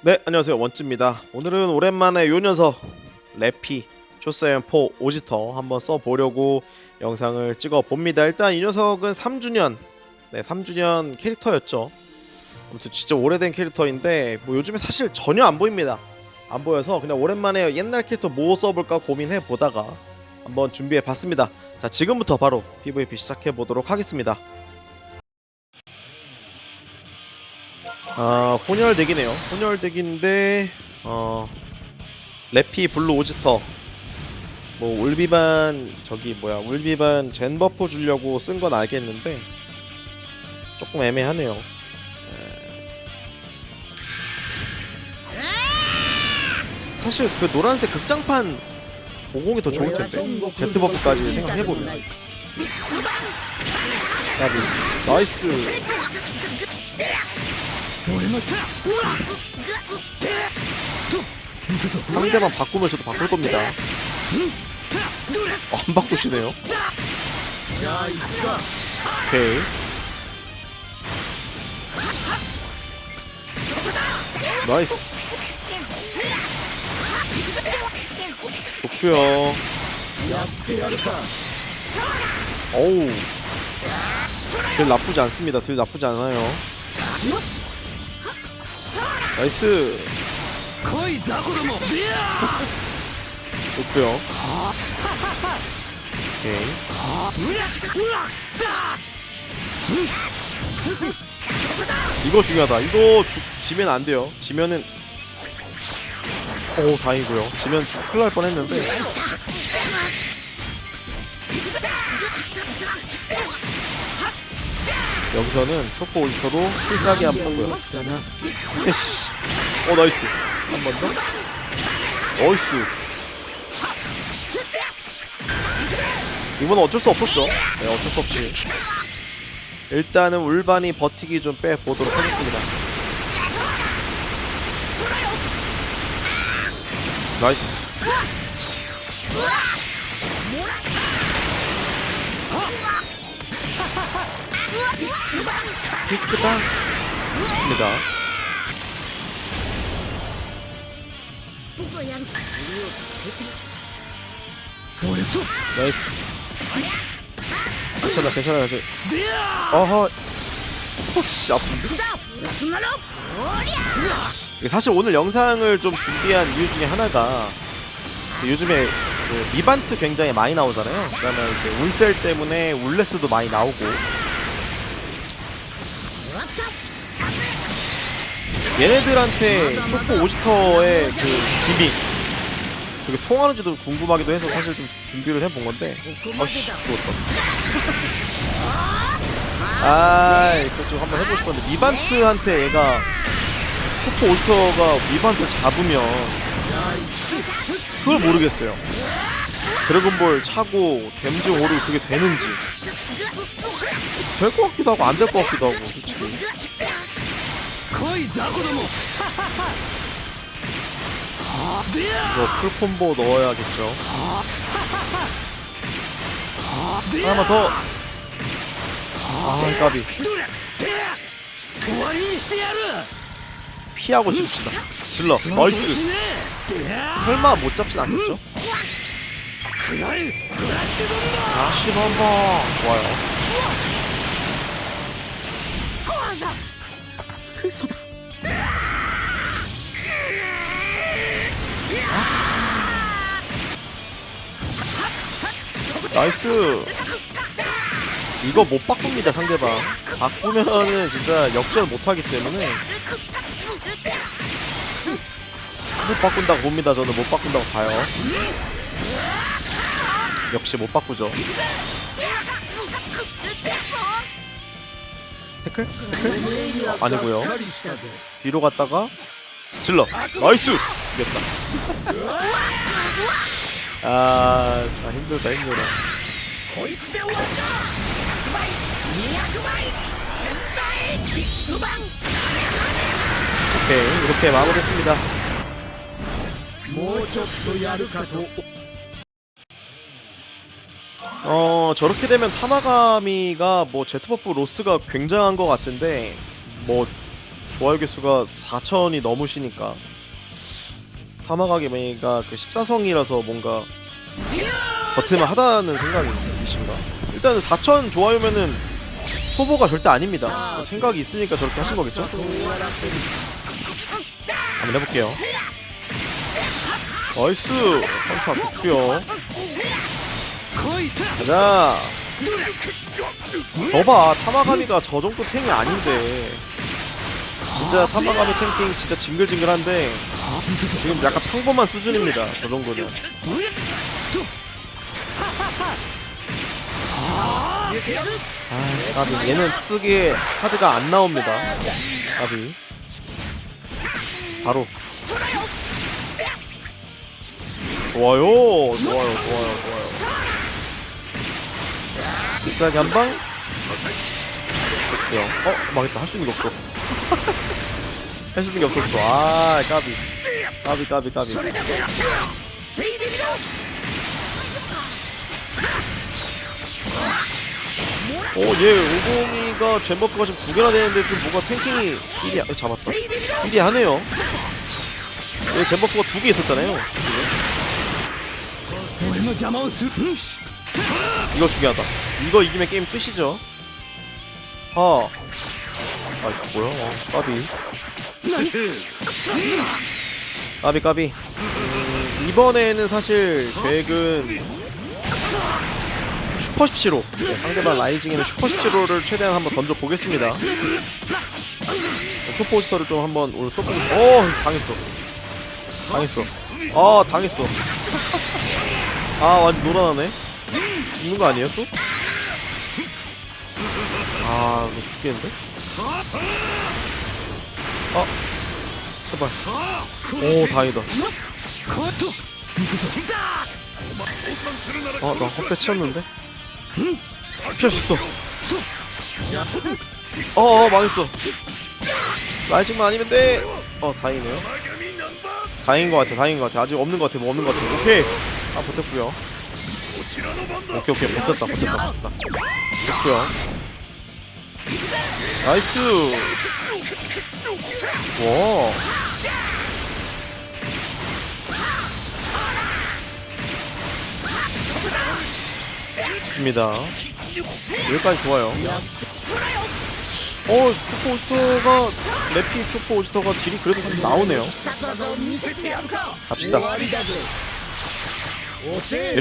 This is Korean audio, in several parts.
네 안녕하세요. 원찌입니다. 오늘은 오랜만에 요 녀석 래피 쇼세연4 오지터 한번 써보려고 영상을 찍어 봅니다. 일단 이 녀석은 3주년 네 3주년 캐릭터였죠. 아무튼 진짜 오래된 캐릭터인데 뭐 요즘에 사실 전혀 안 보입니다. 안 보여서 그냥 오랜만에 옛날 캐릭터 뭐 써볼까 고민해 보다가 한번 준비해 봤습니다. 자 지금부터 바로 PVP 시작해 보도록 하겠습니다 아 혼혈 덱이네요. 혼혈 덱인데 어 래피 블루 오지터. 뭐 울비반 저기 뭐야 울비반 젠 버프 주려고 쓴 건 알겠는데 조금 애매하네요. 에. 사실 그 노란색 극장판 50이 더 좋을 텐데 제트 버프까지 생각해 보면. 나비 나이스 상대만 바꾸면 저도 바꿀 겁니다. 어, 안 바꾸시네요. 오케이. 나이스. 좋구요. 어우. 딜 나쁘지 않습니다. 딜 나쁘지 않아요. 나이스. 거의 자고르모 좋고요. 예. 이거 중요하다. 이거 죽, 지면 안 돼요. 지면은 오 다행이고요. 지면 큰일 날 뻔했는데. 여기서는 초코 오지터로 필살기 한번 하고요. 에이씨. 어 나이스. 한 번 더. 나이스. 이번은 어쩔 수 없었죠. 네, 어쩔 수 없이. 일단은 울반이 버티기 좀 빼보도록 하겠습니다. 나이스. 비크방 있습니다. 나이스. 괜찮아, 괜찮아, 이제. 어허. 혹시 아픈데? 사실 오늘 영상을 좀 준비한 이유 중에 하나가 그 요즘에 그 미반트 굉장히 많이 나오잖아요. 그러면 이제 울셀 때문에 울레스도 많이 나오고 얘네들한테 초코 오지터의 그 기믹 그게 통하는지도 궁금하기도 해서 사실 좀 준비를 해본 건데 아씨 죽었다. 아 이거 좀 한번 해보고 싶었는데 미반트한테 얘가 초코 오지터가 미반트 잡으면 그걸 모르겠어요. 드래곤볼 차고 댐즈 오르고 그게 되는지 될 것 같기도 하고 안 될 것 같기도 하고 솔직히 来い雑魚どもでや 이거 풀콤보 넣어야겠죠. でや 하나만 더. 아 까비 どれでや終わりにしてやる 피하고 지릅시다. 질러 し 나이스. ねでや 설마 못 잡진 않겠죠? くらいフラッシュボンバ 다시 한번 좋아요. 嘘だ 나이스. 이거 못 바꿉니다 상대방. 바꾸면은 진짜 역전 못하기 때문에 못 바꾼다고 봅니다. 저는 못 바꾼다고 봐요. 역시 못 바꾸죠. 그, 그. 아니고요. 뒤로 갔다가 질러. 나이스! 이겼다. 아자 힘들다 힘들다. 오케이 이렇게 마무리했습니다. 어 저렇게 되면 타마가미가 뭐 제트버프 로스가 굉장한 것 같은데 뭐 좋아요 개수가 4천이 넘으시니까 타마가게메가 그 14성이라서 뭔가 버틸만 하다는 생각이신가? 일단은 4천 좋아요면은 초보가 절대 아닙니다. 생각이 있으니까 저렇게 하신 거겠죠? 한번 해볼게요. 나이스! 선타 좋구요. 가자! 봐봐, 타마가미가 저 정도 탱이 아닌데. 진짜 타마가미 탱킹 진짜 징글징글한데 지금 약간 평범한 수준입니다. 저 정도면. 아, 까비. 얘는 특수기에 카드가 안 나옵니다. 까비. 바로. 좋아요. 좋아요, 좋아요, 좋아요. 비싸게 한 방. 좋죠. 어 망했다. 할 수 있는 게 없어. 할 수 있는 게 없었어. 아 까비. 까비 까비 까비. 오, 얘 오공이가 젠버프가 지금 두 개나 되는데 좀 뭔가 탱킹이 1위 잡았다. 1위 하네요. 얘 젠버프가 두 개 있었잖아요. 이거 중요하다. 이거 이기면 게임 끝이죠. 하. 아, 이거 뭐야? 어, 까비. 까비, 까비. 음, 이번에는 사실 계획은 슈퍼 17호. 네, 상대방 라이징에는 슈퍼 17호를 최대한 한번 던져 보겠습니다. 초포스터를 좀 한번 오늘 쏘고 싶... 어, 당했어. 당했어. 아, 당했어. 아, 완전 놀아나네. 죽는 거 아니에요 또? 아, 이거 죽겠는데? 아, 제발. 오, 다행이다. 아, 나 헛배 치였는데? 피하셨어. 어, 어, 망했어. 라이징만 아니면 돼. 어, 다행이네요. 다행인 것 같아, 다행인 것 같아. 아직 없는 것 같아, 뭐 없는 것 같아. 오케이. 아, 버텼구요. 오케이, 오케이, 버텼다, 버텼다, 버텼다. 좋구요. 나이스. 와. 좋습니다. 여기까지 좋아요. 어 초코 오스터가 래핑 초코 오스터가 딜이 그래도 좀 나오네요. 갑시다.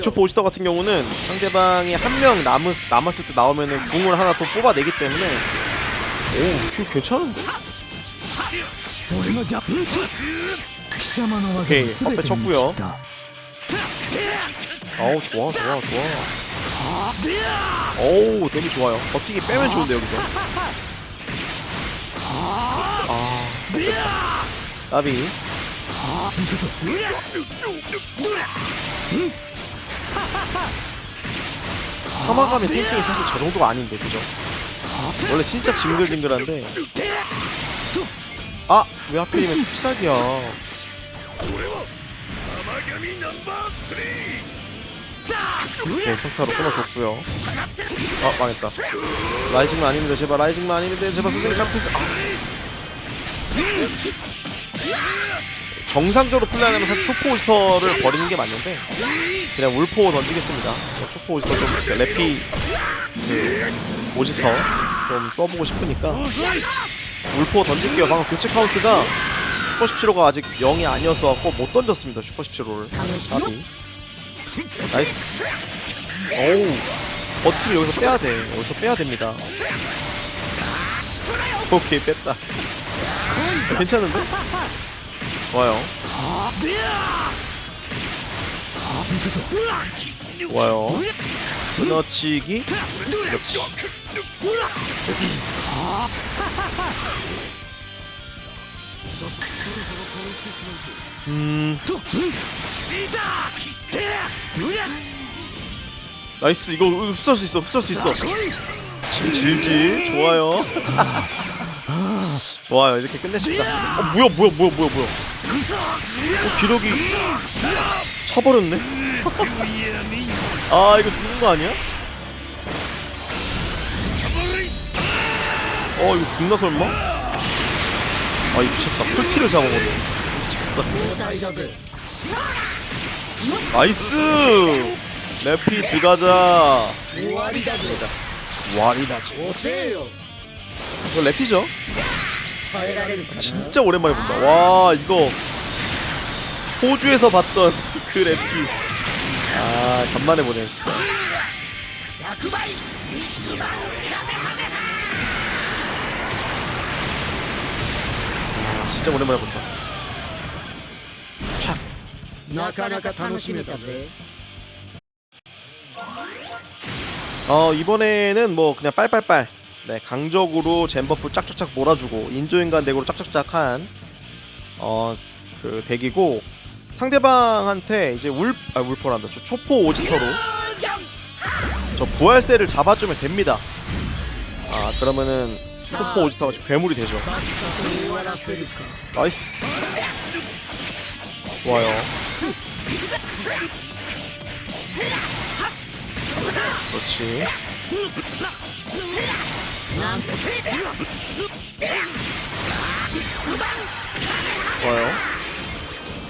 초포 네, 오시터 같은 경우는 상대방이 한명 남았을 때 나오면은 궁을 하나 더 뽑아내기 때문에 오, 큐 괜찮은데? 오케이, 퍼페 쳤고요. 아우 좋아, 좋아, 좋아. 오우, 데미 좋아요. 버티기 빼면 좋은데 여기서. 아, 나비. ぞ 하마감의 탱킹이 사실 저 정도가 아닌데, 그죠? 원래 진짜 징글징글한데. 아, 왜 하필이면 톱삭이야. 오케이, 평타로 끊어줬고요. 아, 망했다. 라이징만 돼, 제발 라이징만 아니면 돼, 제발 선생님 잘못했어. 아. 정상적으로 플레이하면 사실 초포 오스터를 버리는 게 맞는데 그냥 울포 던지겠습니다. 초포 오스터 좀 래피 그 오지터 좀 써보고 싶으니까 울포 던질게요. 방금 교체 카운트가 슈퍼 17호가 아직 0이 아니었어갖고 못 던졌습니다. 슈퍼 17호를. 나비. 나이스. 오우. 버티를 여기서 빼야 돼. 여기서 빼야 됩니다. 오케이 뺐다. 괜찮은데? 와요. 와요. 끊어치기. 그렇지. 음. 나이스 이거 흡수할 수 있어 흡수할 수 있어 질질 좋아요 좋아요 이렇게 끝내십니다 어, 뭐야 뭐야 뭐야 뭐야 뭐야 어, 기록이 차버렸네? 아 이거 죽는 거 아니야? 어 이거 죽나 설마? 아 이거 미쳤다. 풀피를 잡아버려 미쳤다. 나이스! 래피 들어가자. 와리다즈 와리다즈 이거 래피죠? 耐えられるかな 진짜 오랜만에 본다 와 이거 호주에서 봤던 그 래피 아 간만에 보네 진짜 100倍 아 진짜 오랜만에 본다 촥 なかなか楽しめたぜ 어 이번에는 뭐 그냥 빨빨빨 네, 강적으로 젠버프 짝짝짝 몰아주고 인조인간 덱으로 짝짝짝한 어 그 덱이고 상대방한테 이제 울 아 울포란다 저 초포 오지터로 저 부활세를 잡아주면 됩니다. 아 그러면은 초포 오지터가 괴물이 되죠. 나이스. 좋아요. 그렇지. 좋아요.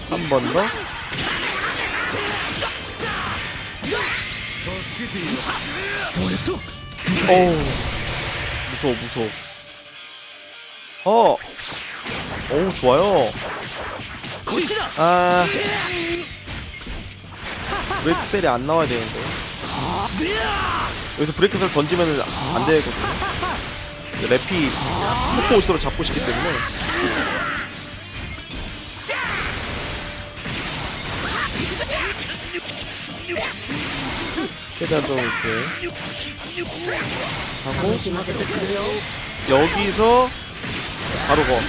한 번 더. 오 무서워 무서워. 어. 오 좋아요. 아. 웹셀이 안 나와야 되는데. 여기서 브레이크셀 던지면 안 되거든요. 래피 초코 옷으로 잡고 싶기 때문에. 최대한 좀 이렇게 하고 여기서 바로 거.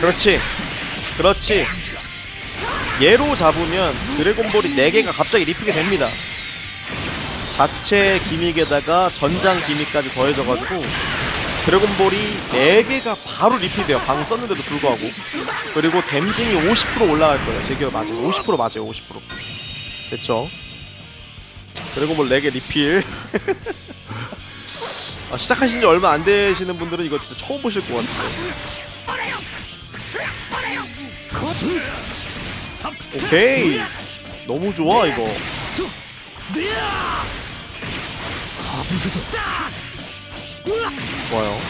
그렇지. 그렇지. 얘로 잡으면 드래곤볼이 4개가 갑자기 리필이 됩니다. 자체 기믹에다가 전장 기믹까지 더해져가지고 드래곤볼이 4개가 바로 리필 돼요 방금 썼는데도 불구하고 그리고 댐징이 50% 올라갈 거예요 제 기억 맞아요 50% 맞아요 50% 됐죠 드래곤볼 4개 리필 아, 시작하신 지 얼마 안 되시는 분들은 이거 진짜 처음 보실 것 같은데. 오케이. 너무 좋아 이거. 좋아요.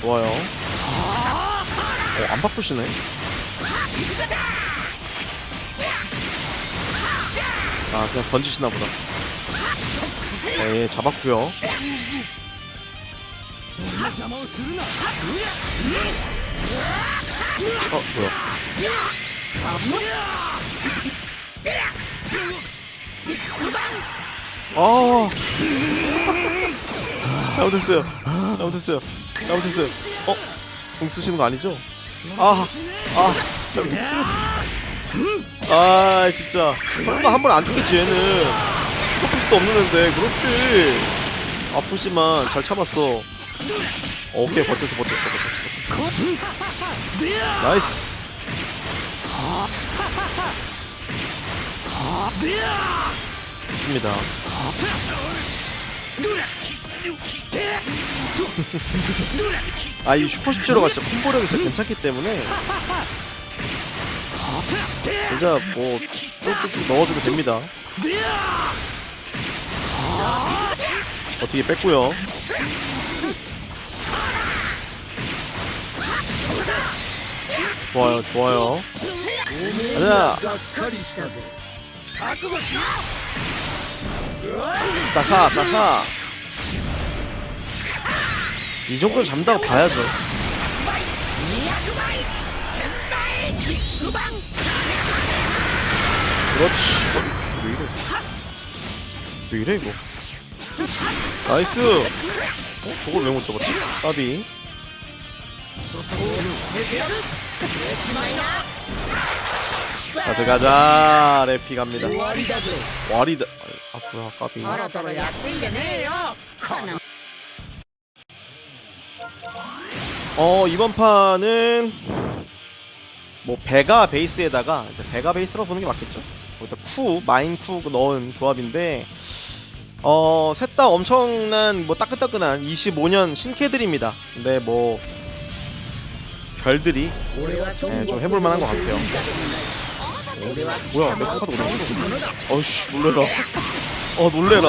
좋아요. 어, 안 바꾸시네. 아, 그냥 던지시나 보다. 네, 예, 잡았고요. 어, 뭐야. 아, 잘못했어요. 잘못했어요. 잘못했어요. 어, 궁 쓰시는 거 아니죠? 아, 아, 잘못했어요. 아, 진짜 설마 한 번 안 죽겠지 얘는. 아플 수도 없는 애인데, 그렇지. 아프지만 잘 참았어. 오케이, 버텼어, 버텼어, 버텼어, 버텼어. 나이스. 좋습니다. 아, 이 슈퍼 17호가 진짜 콤보력이 진짜 괜찮기 때문에 진짜 뭐 쭉쭉쭉 넣어주면 됩니다. 어떻게 뺐고요. 좋아요, 좋아요. 가자. 나사 나사. 이 정도 잠다가 봐야죠. 그렇지. 왜 이래? 왜 이래 이거? 나이스! 어? 저걸 왜 못 잡았지? 까비. 자 들어가자. 래피 갑니다. 와리다. 아 뭐야 까비. 어 이번 판은 뭐 베가 베이스에다가 이제 베가 베이스로 보는 게 맞겠죠? 거기다 쿠 마인 쿠 넣은 조합인데 어, 셋 다 엄청난 뭐 따끈따끈한 25년 신캐들입니다. 근데 뭐 별들이 네, 좀 해볼 만한 것 같아요. 뭐야 내 카드 오래 걸렸어 아씨 놀래라. 아 놀래라.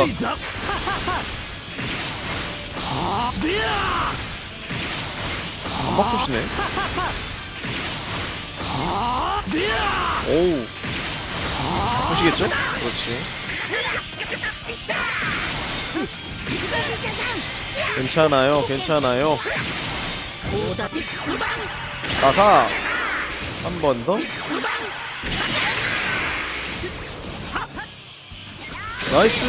안 바꾸시네. 오우. 바꾸시겠죠? 그렇지. 괜찮아요 괜찮아요. 나사. 한 번 더? 나이스.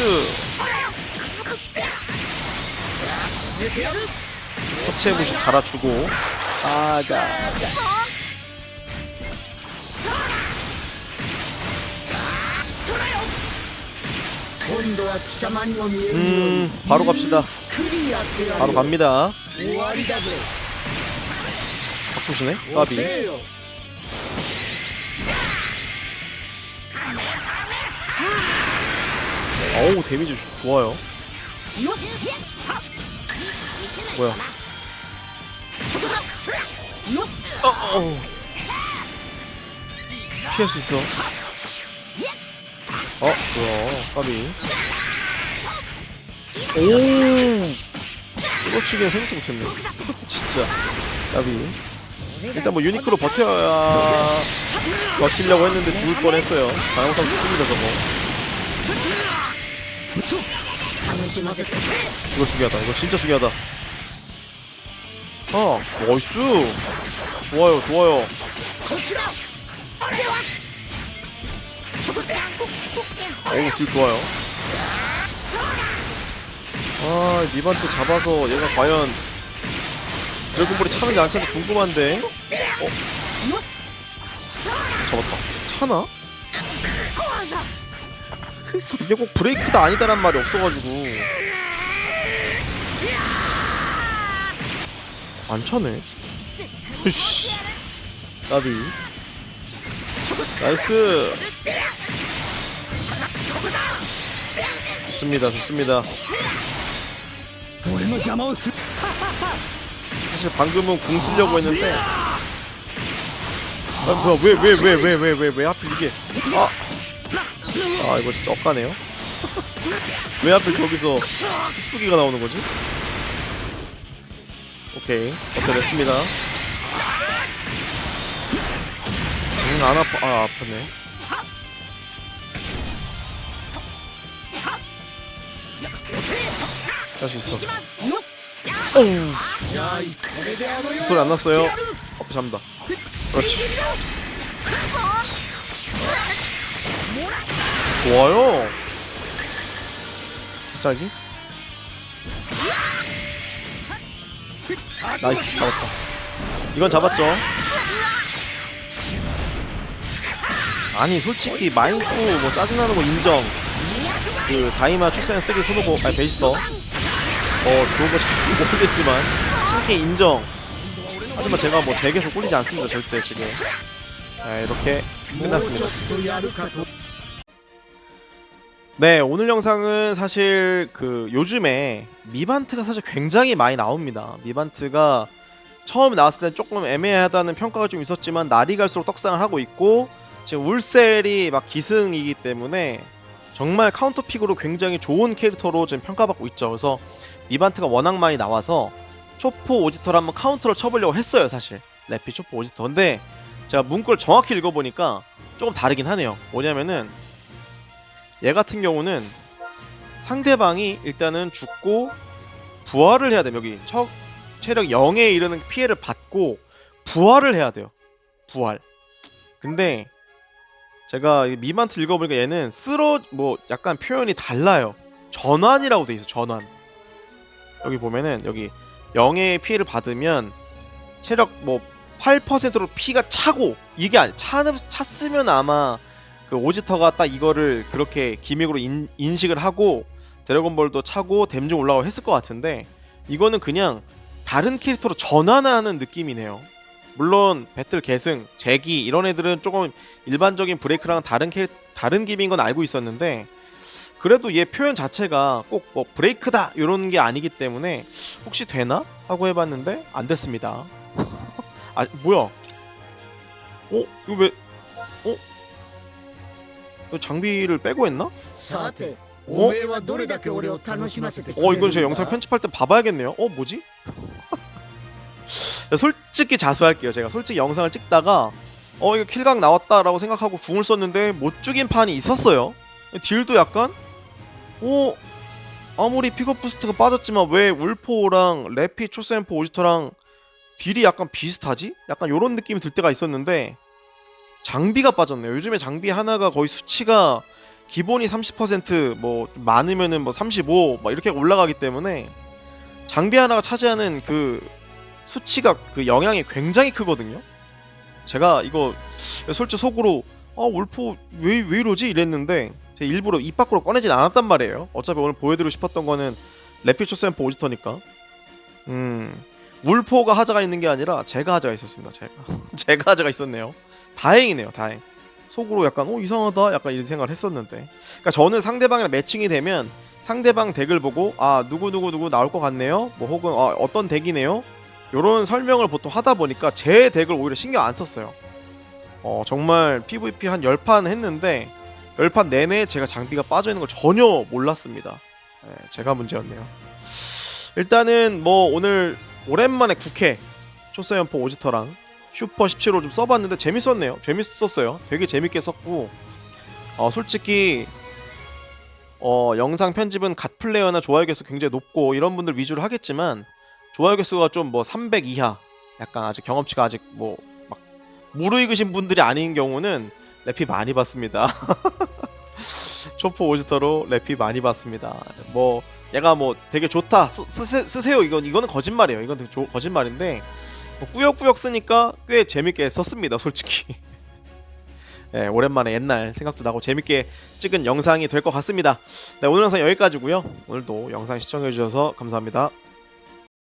터치해보시 달아주고. 아가. 음 바로 갑시다. 바로 갑니다. 바쁘시네 까비. 어우 데미지 좋아요. 뭐야? 어, 어, 어. 피할 수 있어. 어 뭐야? 까비. 오 끌어치기 생각도 못했네. 진짜. 까비. 일단 뭐 유니크로 버텨야 버틸려고 했는데 죽을 뻔했어요. 잘못하면 죽습니다 저거. 이거 중요하다. 이거 진짜 중요하다. 어, 아 나이스 좋아요 좋아요. 어우 딜 좋아요. 아 니반트 잡아서 얘가 과연 드래곤볼이 차는지 안 차는지 궁금한데. 어? 잡았다. 차나? 모르겠어. 이게 꼭 브레이크도 아니다란 말이 없어가지고. 안 차네. 씨. 나비. 나이스. 좋습니다, 좋습니다. 사실 방금은 궁 쓰려고 했는데. 아, 뭐야, 왜, 왜, 왜, 왜, 왜, 왜, 왜, 왜 하필 이게. 아. 아 이거 진짜 억가네요. 왜 하필 저기서 특수기가 나오는 거지? 오케이. 어떻게 됐습니다. 음안 아파 아 아팠네. 할 수 있어. 소리 안 났어요. 앞에 잡니다. 그렇지. 좋아요. 비싸기? 나이스 잡았다. 이건 잡았죠. 아니 솔직히 마인쿠 뭐 짜증나는 거 인정. 그 다이마 출산 쓰기 손오고 아니 베이스터. 어 좋은 거 잘 모르겠지만 신캐 인정. 하지만 제가 뭐 덱에서 꿀리지 않습니다 절대 지금. 아, 이렇게 끝났습니다. 네, 오늘 영상은 사실 그 요즘에 미반트가 사실 굉장히 많이 나옵니다. 미반트가 처음 나왔을 때 조금 애매하다는 평가가 좀 있었지만 날이 갈수록 떡상을 하고 있고 지금 울셀이 막 기승이기 때문에 정말 카운터픽으로 굉장히 좋은 캐릭터로 지금 평가받고 있죠. 그래서 미반트가 워낙 많이 나와서 초포 오지터를 한번 카운터를 쳐보려고 했어요, 사실. 레피 초포 오지터. 근데 제가 문구를 정확히 읽어보니까 조금 다르긴 하네요. 뭐냐면은 얘 같은 경우는 상대방이 일단은 죽고 부활을 해야 돼요. 여기 척 체력 0에 이르는 피해를 받고 부활을 해야 돼요. 부활. 근데 제가 이 미만트 읽어보니까 얘는 쓰러 뭐 약간 표현이 달라요. 전환이라고 돼 있어. 전환. 여기 보면은 여기 0의 피해를 받으면 체력 뭐 8%로 피가 차고 이게 아니 차, 찼으면 아마 그 오지터가 딱 이거를 그렇게 기믹으로 인, 인식을 하고 드래곤볼도 차고 댐좀 올라가고 했을 것 같은데 이거는 그냥 다른 캐릭터로 전환하는 느낌이네요. 물론 배틀 계승, 제기 이런 애들은 조금 일반적인 브레이크랑 다른 캐 다른 기믹인 건 알고 있었는데 그래도 얘 표현 자체가 꼭 뭐 브레이크다 이런 게 아니기 때문에 혹시 되나 하고 해봤는데 안 됐습니다. 아 뭐야? 어 이거 왜? 어? 이거 장비를 빼고 했나? さておおめえはどれだけ俺を楽しませてくれる 어 이건 제가 んだ 영상 편집할 때 봐봐야겠네요. 어 뭐지? 솔직히 자수할게요. 제가 솔직히 영상을 찍다가 어 이거 킬각 나왔다라고 생각하고 궁을 썼는데 못 죽인 판이 있었어요. 딜도 약간 어 아무리 픽업 부스트가 빠졌지만 왜 울포랑 레피 초센포 오지터랑 딜이 약간 비슷하지? 약간 요런 느낌이 들 때가 있었는데 장비가 빠졌네요. 요즘에 장비 하나가 거의 수치가 기본이 30%뭐 많으면은 뭐 35 막 이렇게 올라가기 때문에 장비 하나가 차지하는 그 수치가 그 영향이 굉장히 크거든요. 제가 이거 솔직히 속으로 아 울포 왜, 왜 이러지 이랬는데 제가 일부러 입 밖으로 꺼내진 않았단 말이에요. 어차피 오늘 보여드리고 싶었던 거는 레피초 샘포 오지터니까. 음 울포가 하자가 있는 게 아니라 제가 하자가 있었습니다. 제가 제가 하자가 있었네요. 다행이네요. 다행. 속으로 약간 어 이상하다 약간 이런 생각을 했었는데 그러니까 저는 상대방이랑 매칭이 되면 상대방 덱을 보고 아 누구 누구 누구 나올 것 같네요 뭐 혹은 아, 어떤 덱이네요 요런 설명을 보통 하다 보니까 제 덱을 오히려 신경 안 썼어요 어 정말 PVP 한 10판 했는데 10판 내내 제가 장비가 빠져 있는 걸 전혀 몰랐습니다 예, 제가 문제였네요 일단은 뭐 오늘 오랜만에 국회 초사연포 오지터랑 슈퍼 17호 좀 써봤는데 재밌었네요. 재밌었어요. 되게 재밌게 썼고 어 솔직히 어 영상 편집은 갓 플레이어나 좋아요 개수 굉장히 높고 이런 분들 위주로 하겠지만 좋아요 개수가 좀 뭐 300 이하 약간 아직 경험치가 아직 뭐 막 무르익으신 분들이 아닌 경우는 래피 많이 봤습니다. 초포 오지터로 래피 많이 봤습니다. 뭐 얘가 뭐 되게 좋다. 쓰, 쓰세, 쓰세 요. 이건 이거는 거짓말이에요. 이건 되게 조, 거짓말인데 뭐 꾸역꾸역 쓰니까 꽤 재밌게 썼습니다 솔직히. 예, 오랜만에 옛날 생각도 나고 재밌게 찍은 영상이 될 것 같습니다. 네, 오늘 영상 여기까지고요. 오늘도 영상 시청해주셔서 감사합니다